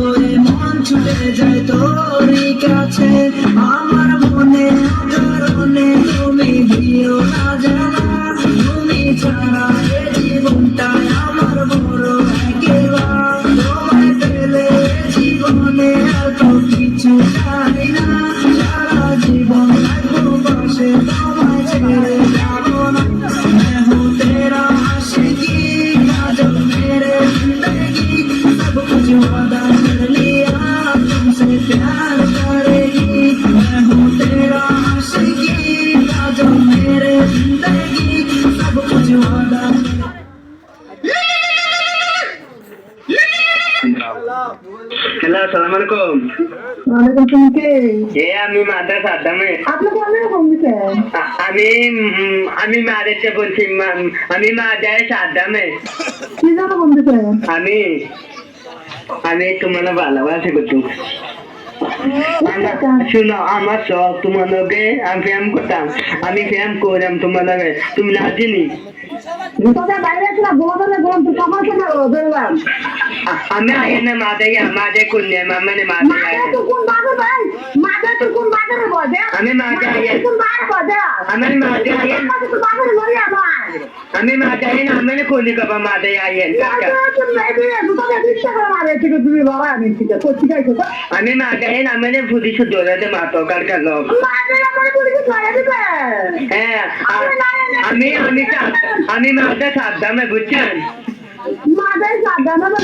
অশান্ত মন ছুটে যায় তোরই কাছে। আমার মনে কারণে তুমি দিও না হ্যালো আসসালামু আলাইকুম ওয়ালাইকুম আসসালাম কে? এ আমি মাদ্রাস আদামে। আপনাকে অনেক ফোন দিছেন আমি আমি মাদেরকে বলছি আমি আদামে। কি জানো ফোন দিছেন আমি আমি তোমার ভালোবাসি করছি। শুনো আমার শখ তোমার লগে আমি প্রেম করতাম। আমি প্রেম করলাম তোমার লগে তুমি না চিনি তোকে বাইরে ছিলাম বোমাতে বললাম তো কখন থেকে ধরলাম আ- আমি আগে না মা দেয় মা দেয় কন্যা মা মানে মাঝে ভাই মাঝে আমি মাঝে আমি মা দেয় না আমি কলি কবা মা দেয় আগে মাঝে তো নেবে তোকে দিচ্ছে করে মারে ঠিক তুমি বাবা আমি ঠিক আছে তো ঠিক আছে আমি মা দেয় না আমি ফুদি শুদ্ধ দৌড়াতে মা তো কার দিবে। হ্যাঁ আমি আমি আমি মাঠে সাবধানে বুঝছেন? সাবধান হবে